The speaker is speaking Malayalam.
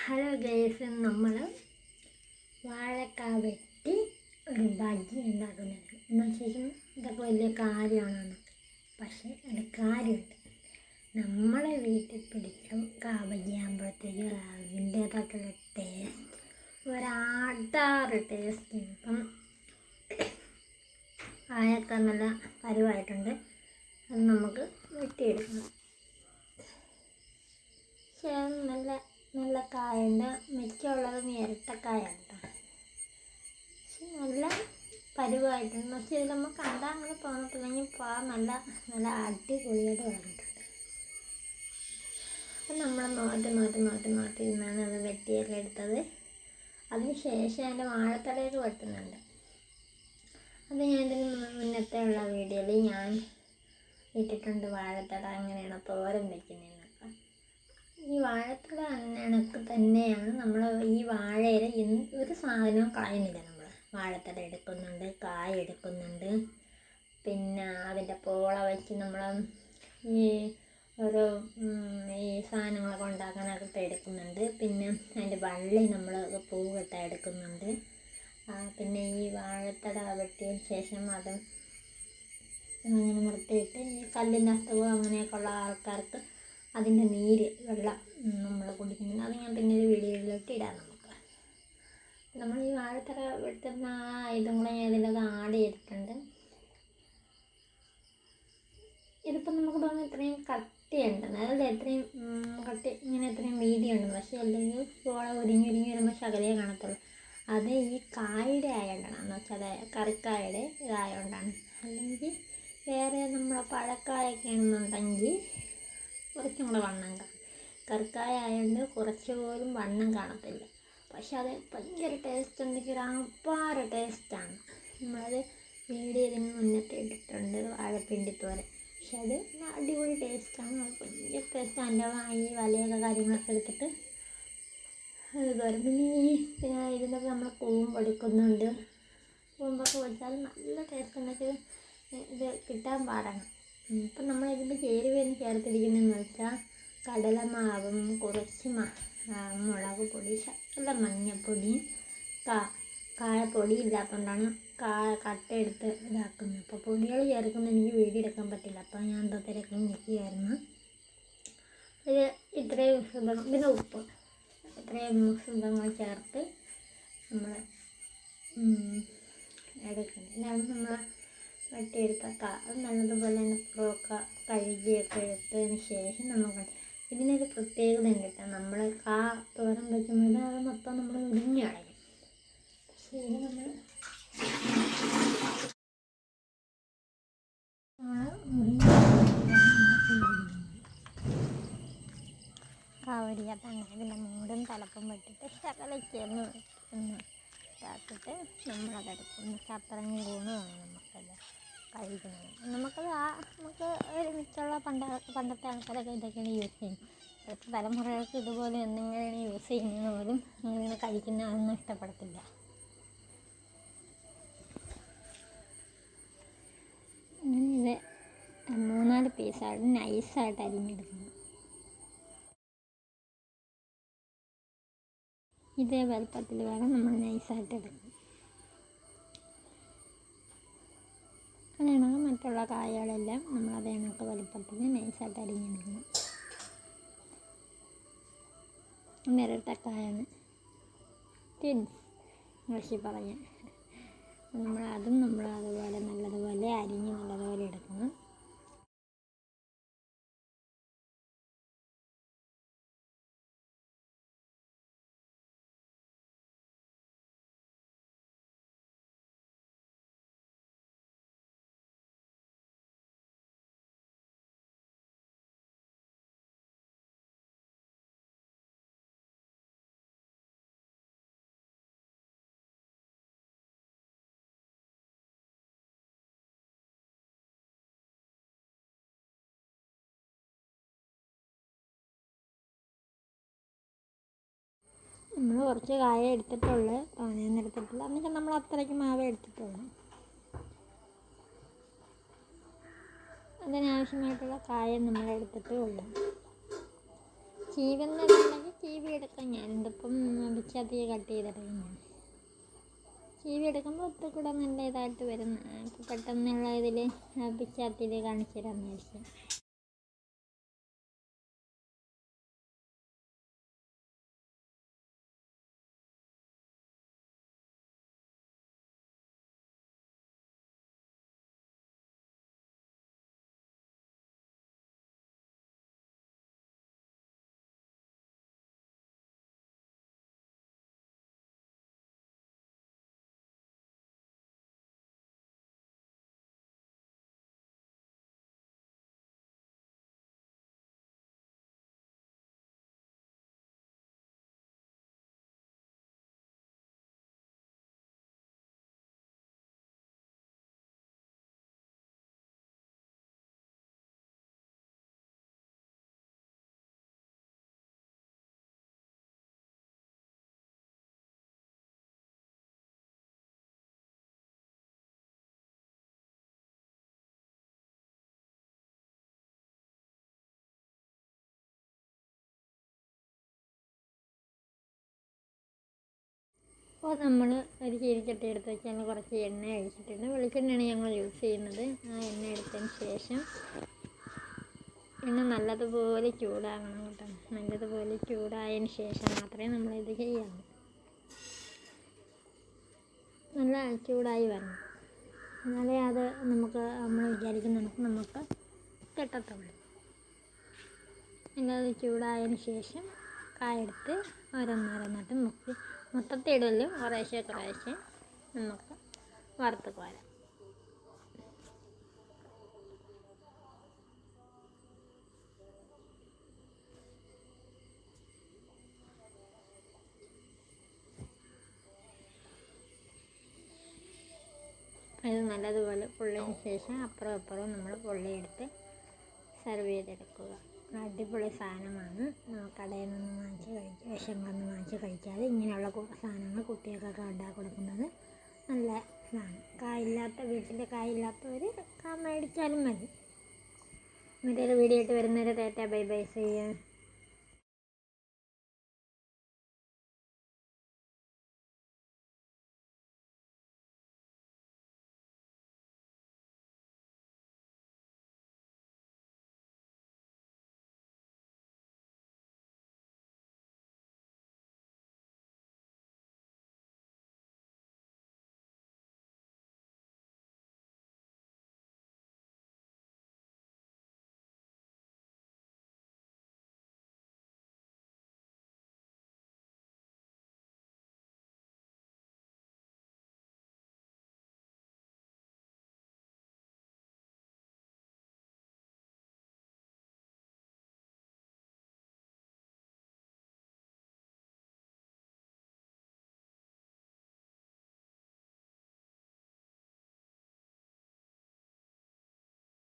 ഹലോ ഗേസ് നമ്മൾ വാഴക്ക വെട്ടി ഒരു ബജി ഉണ്ടാക്കുന്നത് എന്ന് ശേഷം ഇതൊക്കെ വലിയ കാര്യമാണ് പക്ഷേ ഒരു കാര്യമുണ്ട്. നമ്മളെ വീട്ടിൽ പിടിച്ച കാ ബജ്ജി ആകുമ്പോഴത്തേക്ക് അതിന്റേതായിട്ടുള്ള ടേസ്റ്റ് ഒരാട്ടാറ് ടേസ്റ്റ് ഇപ്പം അതൊക്കെ നല്ല പരുവായിട്ടുണ്ട് അത് നമുക്ക് വെട്ടിയെടുക്കണം പക്ഷേ അത് നല്ല നല്ല കായുണ്ട് മിച്ചമുള്ളത് ഇരട്ടക്കായാണ് കേട്ടോ നല്ല പരുവായിട്ടുണ്ട് പക്ഷെ ഇത് നമ്മൾ കണ്ടാൽ അങ്ങനെ തോന്നത്തില്ലെങ്കിൽ പാ നല്ല നല്ല അടിപൊളിയായിട്ട് വന്നിട്ടുണ്ട്. അപ്പം നമ്മൾ നോട്ട് നോട്ട് നോട്ട് നോട്ട് ഇരുന്നാണ് അത് വെട്ടിയൊക്കെ എടുത്തത്. അതിന് ശേഷം അതിന്റെ വാഴത്തടയൊക്കെ വെട്ടുന്നുണ്ട്. അത് ഞാൻ ഇതിന് മുന്നത്തെ ഉള്ള വീഡിയോയിൽ ഞാൻ ഇട്ടിട്ടുണ്ട് വാഴത്തട അങ്ങനെയാണ് തോരൻ വെക്കുന്നതെന്നൊക്കെ ഈ വാഴത്തട കണക്ക് തന്നെയാണ് നമ്മൾ ഈ വാഴയില എന്ത് ഒരു സാധനവും കളയുന്നില്ല നമ്മൾ വാഴത്തട എടുക്കുന്നുണ്ട് കായ എടുക്കുന്നുണ്ട്. പിന്നെ അതിന്റെ പോള വെച്ച് നമ്മൾ ഈ ഓരോ ഈ സാധനങ്ങളൊക്കെ ഉണ്ടാക്കാനൊക്കെ എടുക്കുന്നുണ്ട്. പിന്നെ അതിന്റെ വള്ളി നമ്മൾ പൂ കെട്ടാൻ എടുക്കുന്നുണ്ട് പിന്നെ ഈ വാഴത്തട വെട്ടിയതിന് ശേഷം അത് അങ്ങനെ നിർത്തിയിട്ട് ഈ കല്ലിന്റെ അസുഖം അങ്ങനെയൊക്കെ ഉള്ള ആൾക്കാർക്ക് അതിന്റെ നീര് വെള്ളം നമ്മൾ കുടിക്കുന്നത് അത് ഞാൻ പിന്നെ ഒരു വീഡിയോയിലോട്ട് ഇടാം നമുക്ക്. നമ്മൾ ഈ വാഴത്തറ വെട്ടുന്ന ഇതും കൂടെ ഞാൻ ഇതിലൊക്കെ ആഡ് ചെയ്തിട്ടുണ്ട് ഇതിപ്പോൾ നമുക്ക് തോന്നുന്നു ഇത്രയും കട്ടിയുണ്ട്. അതായത് എത്രയും കട്ടി ഇങ്ങനെ എത്രയും വീതിയുണ്ട്. പക്ഷേ അല്ലെങ്കിൽ പോള ഒരുങ്ങി ഒരുങ്ങി വരുമ്പോൾ ശകലേ കാണത്തുള്ളൂ. അത് ഈ കായുടെ ആയതുകൊണ്ടാണ്. എന്ന് വെച്ചാൽ കറിക്കായുടെ ഇതായതുകൊണ്ടാണ് അല്ലെങ്കിൽ വേറെ നമ്മളെ പഴക്കായൊക്കെ ആണെന്നുണ്ടെങ്കിൽ കുറച്ചും കൂടെ വണ്ണം കാണും. കറിക്കായ ആയതുകൊണ്ട് കുറച്ച് പോലും വണ്ണം കാണത്തില്ല. പക്ഷെ അത് ഭയങ്കര ടേസ്റ്റ് ഉണ്ടെങ്കിൽ ഒരു ടേസ്റ്റാണ് നമ്മളത് വീഡിയോ ഇതിന് മുന്നത്തെ ഇട്ടിട്ടുണ്ട്. വാഴപ്പിണ്ടി തോരൻ പക്ഷെ അത് അടിപൊളി ടേസ്റ്റാണ് ഭയങ്കര ടേസ്റ്റ് അതിന്റെ വാങ്ങി വലയൊക്കെ കാര്യങ്ങളൊക്കെ എടുത്തിട്ട് അതുപോലെ പിന്നെ ഈ പിന്നെ നമ്മൾ കൂമ്പ് എടുക്കുന്നുണ്ട്. കൂമ്പൊക്കെ വെച്ചാൽ നല്ല ടേസ്റ്റ് ഉണ്ടെങ്കിൽ ഇത് കിട്ടാൻ പാടാണ്. ഇപ്പം നമ്മൾ ഇതിന്റെ ചേരുവയെന്ന് ചേർത്തിരിക്കുന്നതെന്ന് വെച്ചാൽ കടലമാവും കുറച്ച് മുളക് പൊടി ശകല മഞ്ഞൾപ്പൊടി കാ കായപ്പൊടി ഇല്ലാത്തതുകൊണ്ടാണ് കാ കട്ടയെടുത്ത് ഇതാക്കുന്നത് അപ്പോൾ പൊടികൾ ചേർക്കുന്ന എനിക്ക് വീഡിയോ എടുക്കാൻ പറ്റില്ല അപ്പോൾ ഞാൻ എന്താ തിരക്കും നിൽക്കുകയായിരുന്നു ഇത് ഇത്രയും വിശദങ്ങൾ പിന്നെ ഉപ്പ് ഇത്രയും വിശദങ്ങൾ ചേർത്ത് നമ്മൾ എടുക്കണം ഇതാണ് നമ്മൾ വെട്ടിയെടുത്ത കാ അത് നല്ലതുപോലെ തന്നെ പുറമൊക്കെ കഴുകിയൊക്കെ എടുത്തതിന് ശേഷം നമുക്ക് ഇതിനൊരു പ്രത്യേകത ഉണ്ട് നമ്മൾ കാ തോരൻ വയ്ക്കുമ്പോൾ അത് മൊത്തം നമ്മൾ ഉരിഞ്ഞ് പക്ഷേ ഇത് നമ്മൾ കാവരിയ തന്നെ ഇതിന്റെ മൂടും തലപ്പും വെട്ടിട്ട് ശകലയ്ക്കൊന്ന് ഒന്ന് ഇതാക്കിയിട്ട് നമ്മളതെടുക്കും അത്രയും ഗുണമാണ് നമുക്കത് കഴിക്കുന്നത്. നമുക്കത് ആ നമുക്ക് ഒരു മിച്ചുള്ള പണ്ട പണ്ടത്തെ ആൾക്കാരൊക്കെ ഇതൊക്കെയാണ് യൂസ് ചെയ്യുന്നത്. ഇപ്പോൾ തലമുറകൾക്ക് ഇതുപോലെ എന്തെങ്കിലും യൂസ് ചെയ്യുന്നത് പോലും ഇങ്ങനെ കഴിക്കുന്ന അതൊന്നും ഇഷ്ടപ്പെടത്തില്ല. ഇത് മൂന്നാൽ പീസായിട്ട് നൈസായിട്ട് അരിഞ്ഞെടുക്കുന്നു. ഇതേ വലുപ്പത്തിൽ വേണം നമ്മൾ നൈസായിട്ട് എടുക്കണം അങ്ങനെയാണെങ്കിൽ മറ്റുള്ള കായകളെല്ലാം നമ്മൾ അതേ കണക്ക് വലുപ്പത്തിൽ നൈസായിട്ട് അരിഞ്ഞെടുക്കണം. മിരട്ടക്കായാണ്. ടിൻസ് കൃഷി പറഞ്ഞ നമ്മൾ അതും നമ്മൾ അതുപോലെ നല്ലതുപോലെ അരിഞ്ഞ് നല്ലതുപോലെ എടുക്കണം. നമ്മൾ കുറച്ച് കായ എടുത്തിട്ടുള്ളൂ പാനീയം എടുത്തിട്ടില്ല എന്നിട്ട് നമ്മൾ അത്രയ്ക്ക് മാവ് എടുത്തിട്ടുള്ളൂ. അതിനാവശ്യമായിട്ടുള്ള കായ നമ്മൾ എടുത്തിട്ടേ ഉള്ളൂ. ചീവുന്നുണ്ടെങ്കിൽ ചീവി എടുക്കാം ഞാനെന്റെ പിച്ചാത്തി കട്ട് ചെയ്തെടുക്കുന്നതാണ് ചീവി എടുക്കുമ്പോൾ ഒത്തിരി കൂടെ നല്ല ഇതായിട്ട് വരുന്ന പെട്ടെന്നുള്ള ഇതിൽ പിച്ചാത്തിയിൽ കാണിച്ചു തരാമെന്ന് വിചാരിച്ചു. അപ്പോൾ നമ്മൾ ഒരു ചീനിച്ചട്ടി എടുത്ത് വെച്ചാൽ കുറച്ച് എണ്ണ ഒഴിച്ചിട്ടുണ്ട്. വെളിച്ചെണ്ണയാണ് ഞങ്ങൾ യൂസ് ചെയ്യുന്നത്. ആ എണ്ണ എടുത്തതിന് ശേഷം എണ്ണ നല്ലതുപോലെ ചൂടാകണം കേട്ടോ. നല്ലതുപോലെ ചൂടായതിന് ശേഷം മാത്രമേ നമ്മളിത് ചെയ്യാവൂ. നല്ല ചൂടായി വരണം. എന്നാലേ അത് നമുക്ക് നമ്മൾ വിചാരിക്കുന്ന നമുക്ക് കിട്ടത്തുള്ളൂ. എന്നത് ചൂടായതിന് ശേഷം കായെടുത്ത് ഓരോന്നോരോന്നായിട്ട് മുക്കി മൊത്തത്തിൽ ഇടലും കുറേശ്ശെ കുറേശ്ശെ നമുക്ക് വറുത്ത് കോരാം ഇത് നല്ലതുപോലെ പൊള്ളിയതിന് ശേഷം അപ്പുറം അപ്പുറവും നമ്മൾ പൊള്ളിയെടുത്ത് സെർവ് ചെയ്തെടുക്കുക. അടിപൊളി സാധനമാണ്. കടയിൽ നിന്ന് വാങ്ങിച്ച് കഴിക്കുക വിഷങ്ങളൊന്നും വാങ്ങിച്ച് കഴിക്കാതെ ഇങ്ങനെയുള്ള സാധനങ്ങൾ കുട്ടികൾക്കൊക്കെ ഉണ്ടാക്കി കൊടുക്കുന്നത് നല്ല ഇതാണ് കായില്ലാത്ത വീട്ടിൽ കായില്ലാത്തവർ കാ മേടിച്ചാലും മതി. മറ്റൊരു വീഡിയോ ആയിട്ട് വരുന്നവരെ തേറ്റ. ബൈ ബൈ ചെയ്യാം